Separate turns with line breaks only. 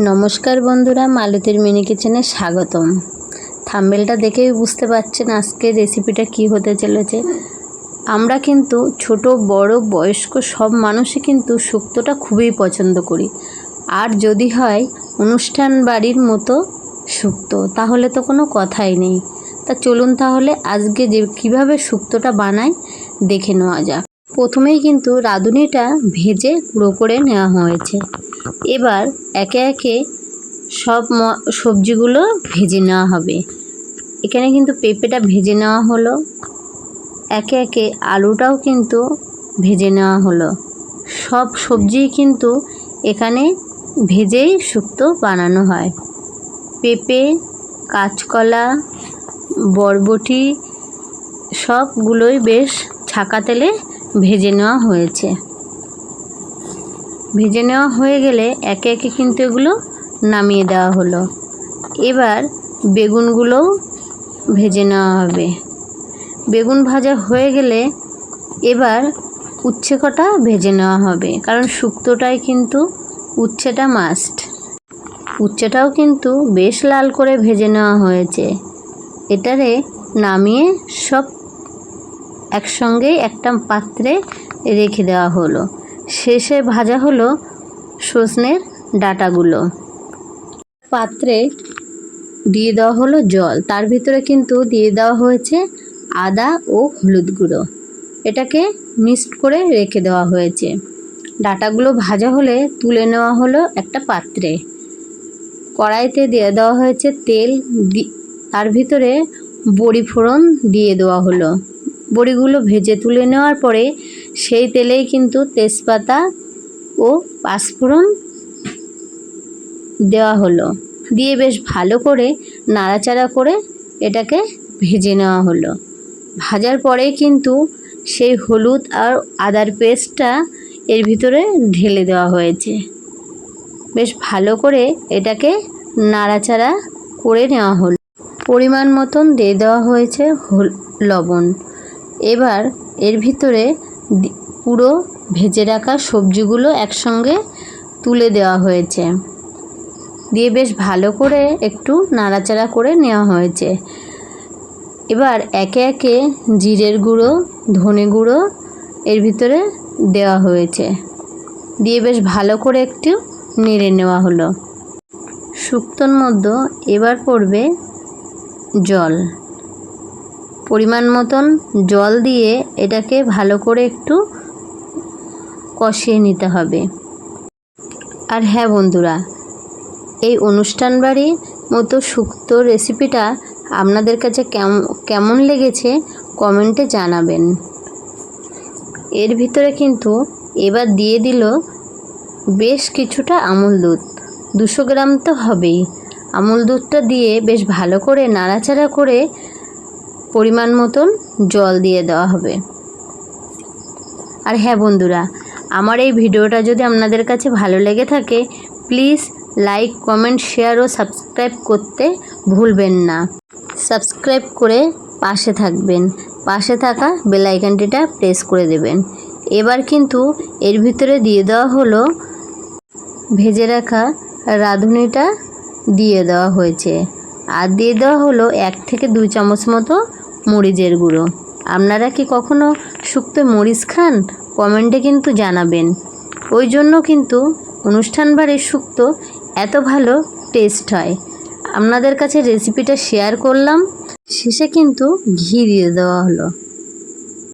নমস্কার বন্ধুরা, মালতীর মিনি কিচেনে স্বাগতম। থাম্বেলটা দেখেই বুঝতে পারছেন আজকে রেসিপিটা কি হতে চলেছে। আমরা কিন্তু ছোট, বড়, বয়স্ক সব মানুষই কিন্তু শুক্তোটা খুবই পছন্দ করি। আর যদি হয় অনুষ্ঠান বাড়ির মতো শুক্তো, তাহলে তো কোনো কথাই নেই। তা চলুন তাহলে আজকে যে কীভাবে শুক্তোটা বানাই, দেখে নেওয়া যাক। প্রথমেই কিন্তু রাঁধুনিটা ভেজে গুঁড়ো করে নেওয়া হয়েছে। এবার একে একে সব সবজিগুলো ভেজে নেওয়া হবে। এখানে কিন্তু পেঁপেটা ভেজে নেওয়া হলো। একে একে আলুটাও কিন্তু ভেজে নেওয়া হলো। সব সবজি কিন্তু এখানে ভেজেই শুক্তো বানানো হয়। পেঁপে, কাঁচকলা, বরবটি সবগুলোই বেশ ছাকা তেলে ভেজে নেওয়া হয়েছে। ভেজে নেওয়া হয়ে গেলে একে একে কিন্তু এগুলো নামিয়ে দেওয়া হলো। এবার বেগুনগুলোও ভেজে নেওয়া হবে। বেগুন ভাজা হয়ে গেলে এবার উচ্ছে কটা ভেজে নেওয়া হবে, কারণ শুক্তোটায় কিন্তু উচ্ছেটা মাস্ট উচ্ছেটাও কিন্তু বেশ লাল করে ভেজে নেওয়া হয়েছে। এটারে নামিয়ে সব একসঙ্গেই একটা পাত্রে রেখে দেওয়া হলো। শেষে ভাজা হলো সজনের ডাটাগুলো। পাত্রে দিয়ে দেওয়া হলো জল। তার ভিতরে কিন্তু দিয়ে দেওয়া হয়েছে আদা ও হলুদ গুঁড়ো। এটাকে মিক্সড করে রেখে দেওয়া হয়েছে। ডাটাগুলো ভাজা হলে তুলে নেওয়া হলো একটা পাত্রে। কড়াইতে দিয়ে দেওয়া হয়েছে তেল তার ভিতরে বড়ি ফোড়ন দিয়ে দেওয়া হলো। বড়িগুলো ভেজে তুলে নেওয়ার পরে সেই তেলেই কিন্তু তেজপাতা ও পাঁচফোড়ন দেওয়া হলো। দিয়ে বেশ ভালো করে নাড়াচাড়া করে এটাকে ভেজে নেওয়া হলো। ভাজার পরেই কিন্তু সেই হলুদ আর আদার পেস্টটা এর ভিতরে ঢেলে দেওয়া হয়েছে। বেশ ভালো করে এটাকে নাড়াচাড়া করে নেওয়া হলো। পরিমাণ মতন দিয়ে দেওয়া হয়েছে লবণ। এবার এর ভিতরে পুরো ভেজে রাখা সবজিগুলো একসঙ্গে তুলে দেওয়া হয়েছে। দিয়ে বেশ ভালো করে একটু নাড়াচাড়া করে নেওয়া হয়েছে। এবার একে একে জিরের গুঁড়ো, ধনে গুঁড়ো এর ভিতরে দেওয়া হয়েছে। দিয়ে বেশ ভালো করে একটু নেড়ে নেওয়া হলো। শুক্তোর মধ্যে এবার পড়বে জল। পরিমাণ মতন জল দিয়ে এটাকে ভালো করে একটু কষিয়ে নিতে হবে। আর হ্যাঁ বন্ধুরা, এই অনুষ্ঠান বাড়ির মতো শুক্তো রেসিপিটা আপনাদের কাছে কেমন কেমন লেগেছে কমেন্টে জানাবেন। এর ভিতরে কিন্তু এবার দিয়ে দিল বেশ কিছুটা আমুল দুধ। দুশো গ্রাম তো হবেই। আমুল দুধটা দিয়ে বেশ ভালো করে নাড়াচাড়া করে পরিমাণ মতন জল দিয়ে দেওয়া হবে। আর হ্যাঁ বন্ধুরা, আমার এই ভিডিওটা যদি আপনাদের কাছে ভালো লেগে থাকে প্লিজ লাইক কমেন্ট শেয়ার ও সাবস্ক্রাইব করতে ভুলবেন না। সাবস্ক্রাইব করে পাশে থাকবেন। পাশে থাকা বেল আইকনটিটা প্রেস করে দেবেন। এবার কিন্তু এর ভিতরে দিয়ে দেওয়া হলো ভেজে রাখা রাঁধুনিটা দিয়ে দেওয়া হয়েছে। আর দিয়ে দেওয়া হলো এক থেকে দুই চামচ মতো মরিচের গুঁড়ো। আপনারা কি কখনো শুক্তো মরিচ খান? কমেন্টে কিন্তু জানাবেন। ওই জন্য কিন্তু অনুষ্ঠান বাড়ির শুক্তো এত ভালো টেস্ট হয়। আপনাদের কাছে রেসিপিটা শেয়ার করলাম। শেষে কিন্তু ঘি দিয়ে দেওয়া হলো।